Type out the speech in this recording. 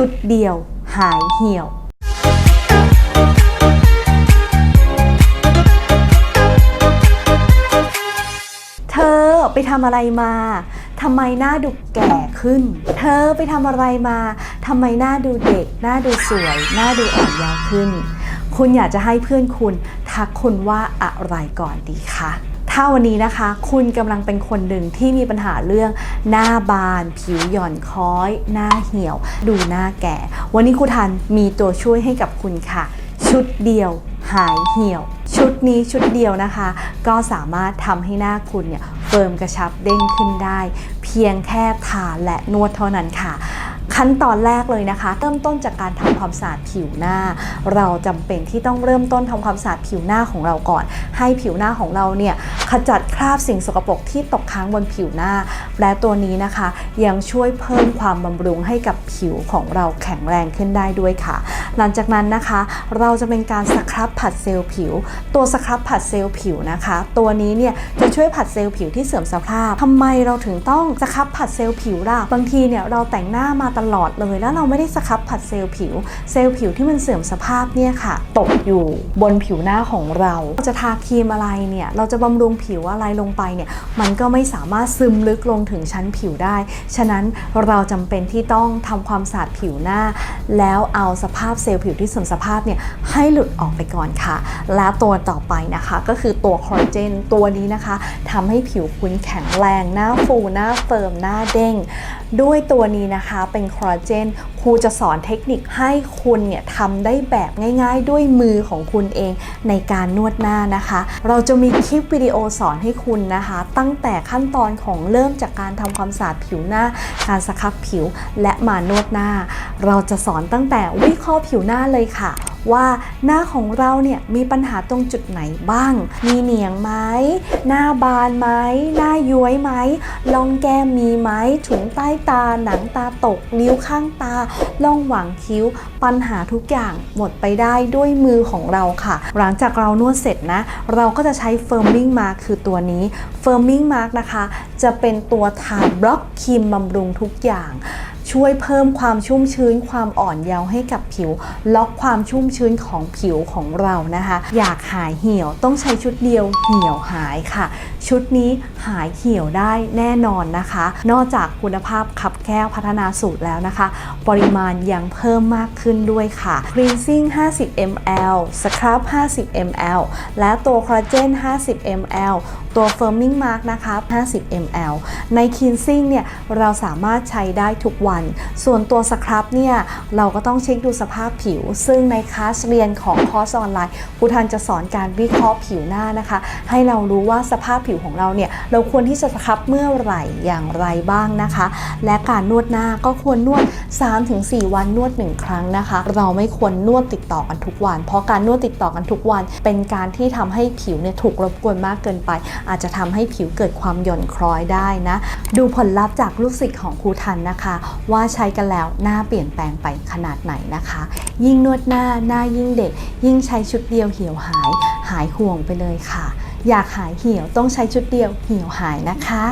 ชุดเดียวหายเหี่ยว เธอไปทำอะไรมาทำไมหน้าดูแก่ขึ้น เธอไปทำอะไรมาทำไมหน้าดูเด็ก หน้าดูสวย หน้าดูอ่อนเยาว์ขึ้น คุณอยากจะให้เพื่อนคุณทักคุณว่าอะไรก่อนดีคะ ถ้าวันนี้นะคะ คุณกำลังเป็นคนหนึ่งที่มีปัญหาเรื่องหน้าบาน ผิวหย่อนคล้อย หน้าเหี่ยว ดูหน้าแก่ วันนี้ครูทันมีตัวช่วยให้กับคุณค่ะ ชุดเดียวหายเหี่ยว ชุดนี้ชุดเดียวนะคะ ก็สามารถทำให้หน้าคุณเนี่ยเฟิร์มกระชับเด้งขึ้นได้ เพียงแค่ทาและนวดเท่านั้นค่ะ ขั้นตอนแรกเลยนะคะ เริ่มต้นจากการทำความสะอาดผิวหน้า เราจำเป็นที่ต้องเริ่มต้นทำความสะอาดผิวหน้าของเราก่อน ให้ผิวหน้าของเราเนี่ยขจัดคราบสิ่งสกปรกที่ตกค้างบนผิวหน้า และตัวนี้นะคะ ยังช่วยเพิ่มความบำรุงให้กับผิวของเราแข็งแรงขึ้นได้ด้วยค่ะ หลังจากนั้นนะคะ เราจะเป็นการสครับผัดเซลล์ผิว ตัวสครับผัดเซลล์ผิวนะคะ ตัวนี้เนี่ยจะช่วยผัดเซลล์ผิวที่เสื่อมสภาพทำไมเราถึงต้องสครับผัดเซลล์ผิวล่ะบางทีเนี่ยเราแต่งหน้ามาตลลอดเลย แล้วเราไม่ได้สครับผัดเซลล์ผิว เซลล์ผิวที่มันเสื่อมสภาพเนี่ยค่ะ ตกอยู่บนผิวหน้าของเราเรา จะทาครีมอะไรเนี่ย เราจะบำรุงผิวอะไรลงไปเนี่ย มันก็ไม่สามารถซึมลึกลงถึงชั้นผิวได้ ฉะนั้นเราจำเป็นที่ต้องทำความสะอาดผิวหน้า แล้วเอาสภาพเซลล์ผิวที่เสื่อมสภาพเนี่ยให้หลุดออกไปก่อนค่ะ และตัวต่อไปนะคะก็คือตัวคอลลาเจนตัวนี้นะคะทำให้ผิวคุณแข็งแรงหน้าฟูหน้าเฟิร์มหน้าเด้ง ด้วยตัวนี้นะคะเป็นคอลลาเจนครูจะสอนเทคนิคให้คุณเนี่ยทำได้แบบง่ายๆ ด้วยมือของคุณเองในการนวดหน้านะคะ เราจะมีคลิปวิดีโอสอนให้คุณนะคะ ตั้งแต่ขั้นตอนของเริ่มจากการทำความสะอาดผิวหน้า การสครับผิวและมานวดหน้า เราจะสอนตั้งแต่วิเคราะห์ผิวหน้าเลยค่ะว่าหน้าของเราเนี่ยมีปัญหาตรงจุดไหนบ้าง มีเหนียงไหม หน้าบานไหม หน้าย้วยไหมลองแก้มมีไหม ถุงใต้ตา หนังตาตก นิ้วข้างตาล่องหว่างคิ้ว ปัญหาทุกอย่างหมดไปได้ด้วยมือของเราค่ะ หลังจากเรานวดเสร็จนะ เราก็จะใช้เฟิร์มมิ่งมาคือตัวนี้เฟิร์มมิ่งมาร์กนะคะ จะเป็นตัวทาบล็อกครีมบำรุงทุกอย่าง ช่วยเพิ่มความชุ่มชื้นความอ่อนเยาว์ให้กับผิว ล็อกความชุ่มชื้นของผิวของเรานะคะ อยากหายเหี่ยวต้องใช้ชุดเดียวเหี่ยวหายค่ะ ชุดนี้หายเหี่ยวได้แน่นอนนะคะ นอกจากคุณภาพขับแก้วพัฒนาสูตรแล้วนะคะ ปริมาณยังเพิ่มมากขึ้นด้วยค่ะ Cleansing 50 ml Scrub 50 ml และตัว Collagen 50 ml ตัว Firming Mark นะคะ 50 ml ใน Cleansing เนี่ยเราสามารถใช้ได้ทุกวันส่วนตัวสครับเนี่ยเราก็ต้องเช็คดูสภาพผิว ซึ่งในคลาสเรียนของคอร์สออนไลน์ครูทันจะสอนการวิเคราะห์ผิวหน้านะคะ ให้เรารู้ว่าสภาพผิวของเราเนี่ยเราควรที่จะสครับเมื่อไหร่อย่างไรบ้างนะคะ และการนวดหน้าก็ควรนวด 3-4 วันนวด 1 ครั้งนะคะ เราไม่ควรนวดติดต่อกันทุกวัน เพราะการนวดติดต่อกันทุกวัน เป็นการที่ทำให้ผิวเนี่ยถูกรบกวนมากเกินไป อาจจะทำให้ผิวเกิดความหย่อนคล้อยได้นะ ดูผลลัพธ์จากลูกศิษย์ของครูทันนะคะว่าใช้กันแล้วหน้าเปลี่ยนแปลงไปขนาดไหนนะคะ ยิ่งนวดหน้าหน้ายิ่งเด็ก ยิ่งใช้ชุดเดียวเหี่ยวหาย หายห่วงไปเลยค่ะ อยากหายเหี่ยวต้องใช้ชุดเดียวเหี่ยวหายนะคะ